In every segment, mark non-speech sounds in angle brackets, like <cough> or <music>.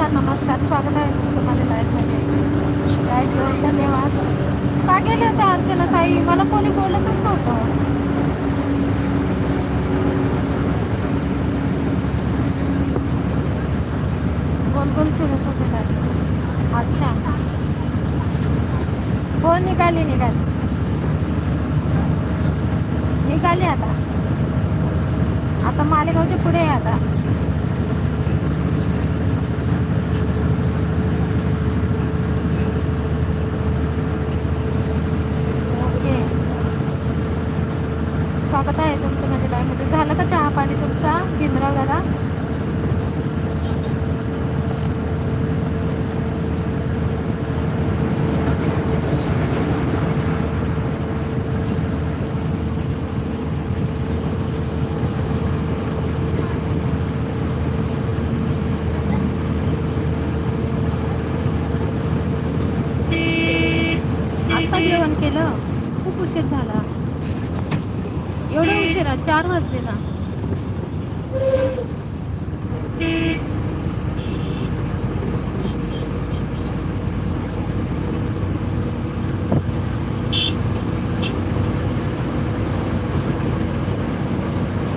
नमस्कार नमस्कार. स्वागत आहे तुमचं माझ्या लाईफमध्ये लाईफ हो, धन्यवाद. का गेले होते अर्चना ताई? मला कोणी बोलतच नव्हतं. गोल गोल फिरत होते गाडी अच्छा. हो निघाली निघाली. निघाली आता. आता मालेगावच्या पुढे आहे आता ओके स्वागत आहे तुमचं माझ्या लाईफमध्ये झालं का चहा पाणी तुमचा भीमराव दादा? आत्ता जेवण केलं? खूप उशीर झाला. एवढं उशिरा? चार वाजले ना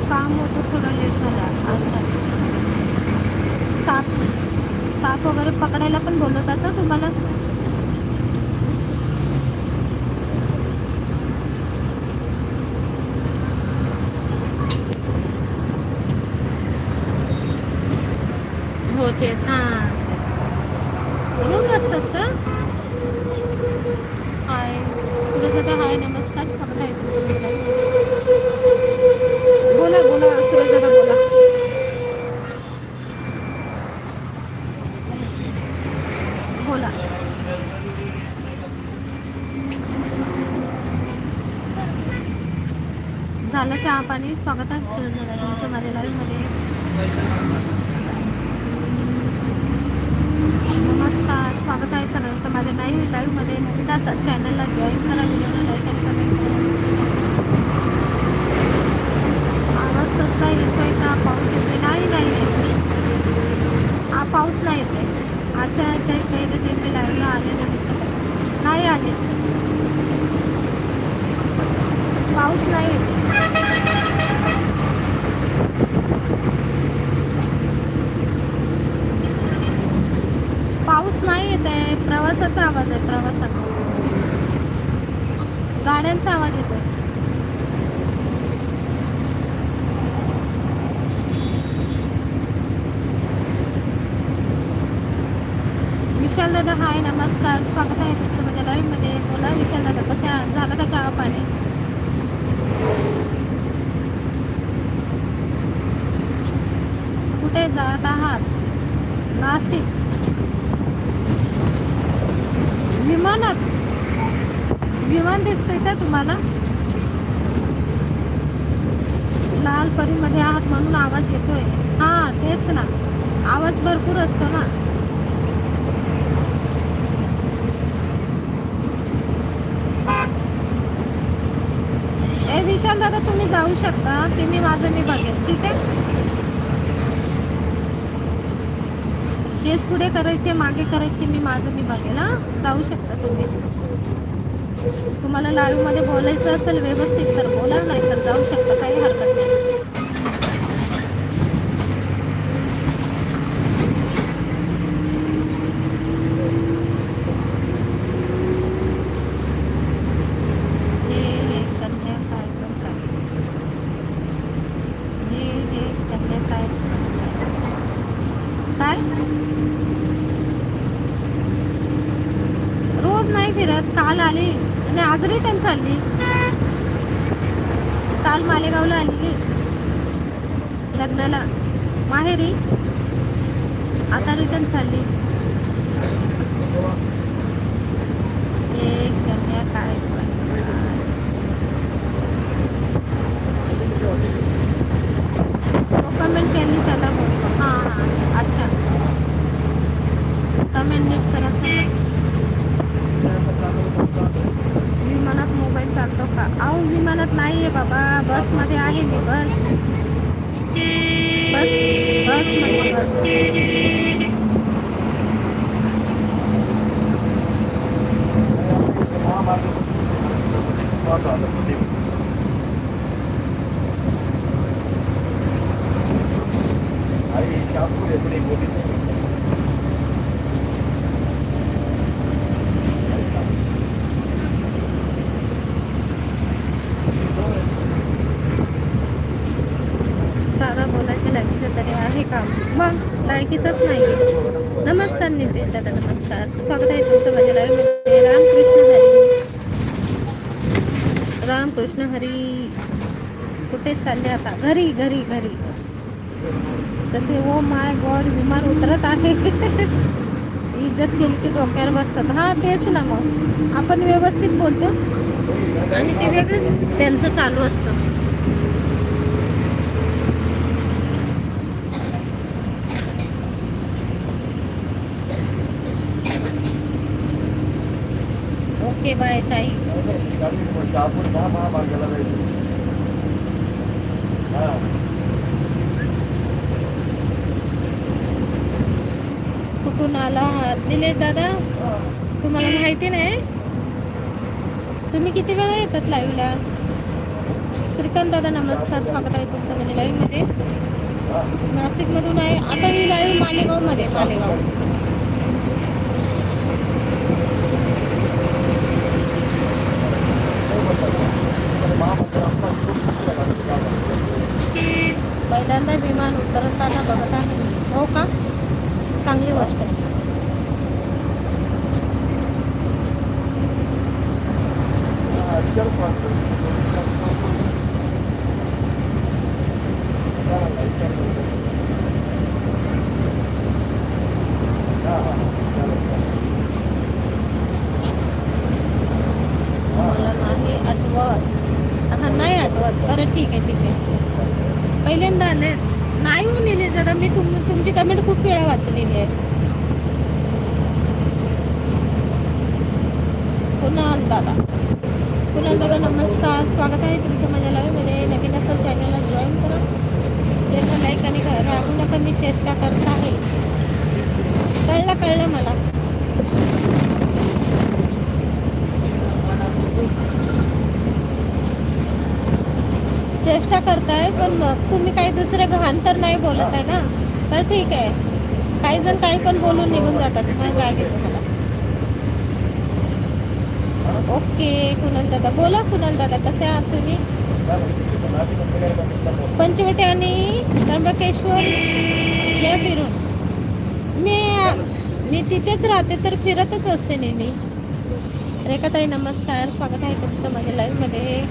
काम होतं थोडं लेट झाला अच्छा साप साप वगैरे पकडायला पण बोलवतात ना तुम्हाला हो तेच हां. रोज असतात का? हाय. सुरज दादा हाय नमस्कार. स्वागत आहे तुमचं बोला बोला सुरज दादा बोला. बोला. झालं चहा पाणी? स्वागत आहे सुरज दादा तुमचं माझ्या live मध्ये नमस्कार स्वागत आहे सगळ्यांचं. माझ्या लाईव्ह लाईव्हमध्ये नवीन असाल चॅनलला जॉईन करा. व्हिडिओला लाईक आणि कमेंट करा आवाज कसला येतोय का पाऊस येतोय नाही नाही येत हा पाऊस नाही येते आजच्या काही काही ते मी लाईव्हला आले नाही नाही आले पाऊस नाही येते पाऊस नाही येत आहे? प्रवासाचा आवाज आहे प्रवासाचा. गाड्यांचा आवाज येतोय. विशाल दादा हाय नमस्कार. स्वागत आहे तुमचं माझ्या लाईव्हमध्ये. बोला विशाल दादा कसं झालं का चहा पाणी? कुठे जात आहात? नाशिक. विमानात. विमान दिसतंय का तुम्हाला? लाल परीमध्ये आहात म्हणून आवाज येतोय. हा तेच ना. आवाज भरपूर असतो ना. ए विशाल दादा तुम्ही जाऊ शकता. ते मी माझं मी बघेन. ठीक आहे? केस पुढे करायचे मागे करायचे मी माझं मी बघेल जाऊ शकता तुम्ही. तुम्हाला लाईव्हमध्ये बोलायचं असेल व्यवस्थित तर बोला नाही तर जाऊ शकता काही हरकत नाही हे हे कन्या काय करतात हे हे कन्या काय करतात? काय रोज नाही फिरत काल आली आणि आज रिटर्न चालली काल मालेगावला आलेली लग्नाला. माहेरी. आता रिटर्न चालली एक कन्या काय कमेंट केली त्याला बोलतो हां हां अच्छा कमेंट नीट करा सर विमानात मोबाईल चालतो का अहो विमानात नाही आहे बाबा बसमध्ये आहे मी बस. बस बस म्हणजे बस. दादा बोलायच्या लायकीचं तरी आहे का मग नाही नमस्कार नितेश दादा नमस्कार. स्वागत आहे तुमचं माझ्या लाईव्हमध्ये रामकृष्ण हरी. रामकृष्ण हरी. कुठे चालले आता? घरी घरी घरी. सध्या ओ माय गॉड विमान उतरत आहे. <laughs> इज्जत केली की डोक्यावर बसतात. हा तेच ना मग. आपण व्यवस्थित बोलतो. आणि ते वेगळंच त्यांचं चालू असतं. ओके बाय ताई? कुठून आला आहात? निलेश दादा? तुम्हाला माहिती नाही? तुम्ही किती वेळा येतात लाईव्हला श्रीकांत दादा नमस्कार. स्वागत आहे तुमचं म्हणजे लाईव्हमध्ये नाशिकमधून आहे. आता मी लाईव्ह मालेगावमध्ये मालेगाव. आहे विमान उतरताना बघत आहे. हो का? चांगली गोष्ट आहे. मला नाही आठवत. हा नाही आठवत. बरं ठीक आहे ठीक आहे. पहिल्यांदा आले नाही होऊन नेले दादा मी तुम तुमची कमेंट खूप वेळा वाचलेली आहे. कुणाल दादा. कुणाल दादा नमस्कार. स्वागत आहे तुमच्या माझ्या लाईव्हमध्ये नवीन असेल चॅनलला जॉईन करा. त्याचं लाईक आणि राहू नका. मी चेष्टा करत आहे. कळलं कळलं मला. चेष्टा करताय पण तुम्ही काही दुसरं घाण तर नाही बोलत आहे ना? तर ठीक आहे. काही जण काही पण बोलून निघून जातात. मग राग येतो मला? ओके कुणाल दादा. बोला कुणाल दादा. कसे आहात तुम्ही? पंचवटी आणि त्र्यंबकेश्वर या फिरून. मी मी तिथेच राहते तर फिरतच असते नेहमी. रेखाताई नमस्कार. स्वागत आहे तुमचं माझ्या लाईव्हमध्ये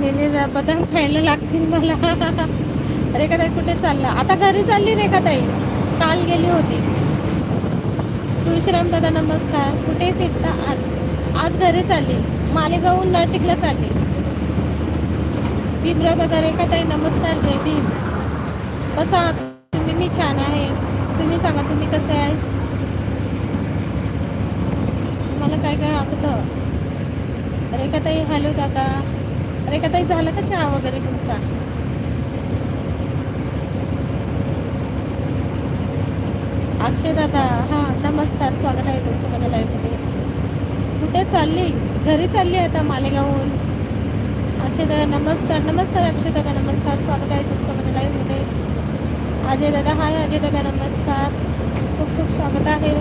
नेले जा- बदाम खायला लागतील मला. <laughs> रेखाताई कुठे चालला? आता घरी चालली रेखाताई. काल गेली होती. तुळशीराम दादा नमस्कार. कुठे फिरता आज? आज घरी चालली. मालेगावहून नाशिकला चालली. भीमराव दादा रेखाताई नमस्कार. जय भीम. कसा आहात? तुम्ही मी छान आहे. तुम्ही सांगा तुम्ही कसे आहे? मला काय काय आवडतं? रेखाताई हॅलो दादा. रेखाताई झालं का चहा वगैरे तुमचा? अक्षय दादा हां नमस्कार स्वागत आहे तुमचं माझ्या लाईफमध्ये कुठे चालली? घरी चालली आहे आता मालेगावहून. अक्षय दादा नमस्कार नमस्कार अक्षय दादा नमस्कार स्वागत आहे तुमचं माझ्या लाईफमध्ये अजय दादा हाय अजय दादा नमस्कार. खूप खूप स्वागत आहे.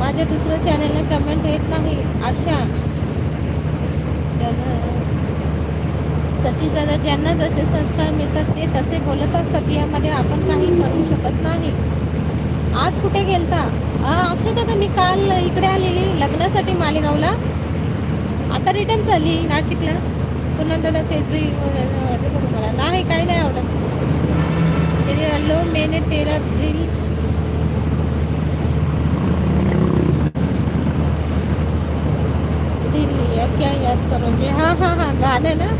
माझ्या दुसऱ्या चॅनलला कमेंट येत नाही. अच्छा. सचिन दादा ज्यांना जसे संस्कार मिळतात ते तसे बोलत असतात. यामध्ये आपण काही करू शकत नाही. आज कुठे गेलता? अक्षय दादा मी काल इकडे आलेली लग्नासाठी मालेगावला. आता रिटर्न झाली नाशिकला. पुन्हा दादा फेसबुक आवडते तुम्हाला नाही काही नाही आवडत. तरी हॅलो मेने तेरा दिल दिल लिया क्या याद करोगे? हां हां हां गाणं ना?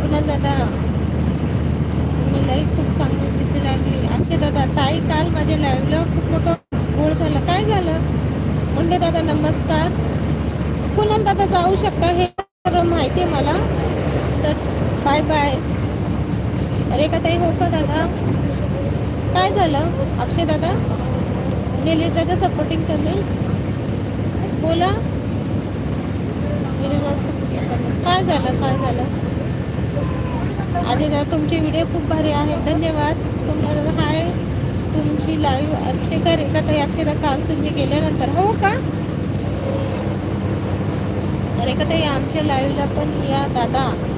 पुन्हा दादा तुम्ही लई खूप चांगली दिसू लागली. अक्षय दादा ताई काल माझ्या लाईव्हला खूप मोठं गोड झालं. काय झालं? मुंडे दादा नमस्कार. पुन्हा दादा जाऊ शकता हे सर्व माहिती आहे मला. तर बाय बाय अरे का ताई हो का दादा? काय झालं? अक्षय दादा? निलेश दादा सपोर्टिंग कमेंट बोला. निलेश दादा सपोर्टिंग कमेंट काय झालं? काय झालं? अजय दादा तुमचे व्हिडिओ खूप भारी आहेत. धन्यवाद. सोमना दादा हाय. तुमची लाईव्ह असते का रेखा ताई अक्षय काल तुम्ही गेल्यानंतर. हो का? रेखा ताई आमच्या लाईव्हला पण या दादा.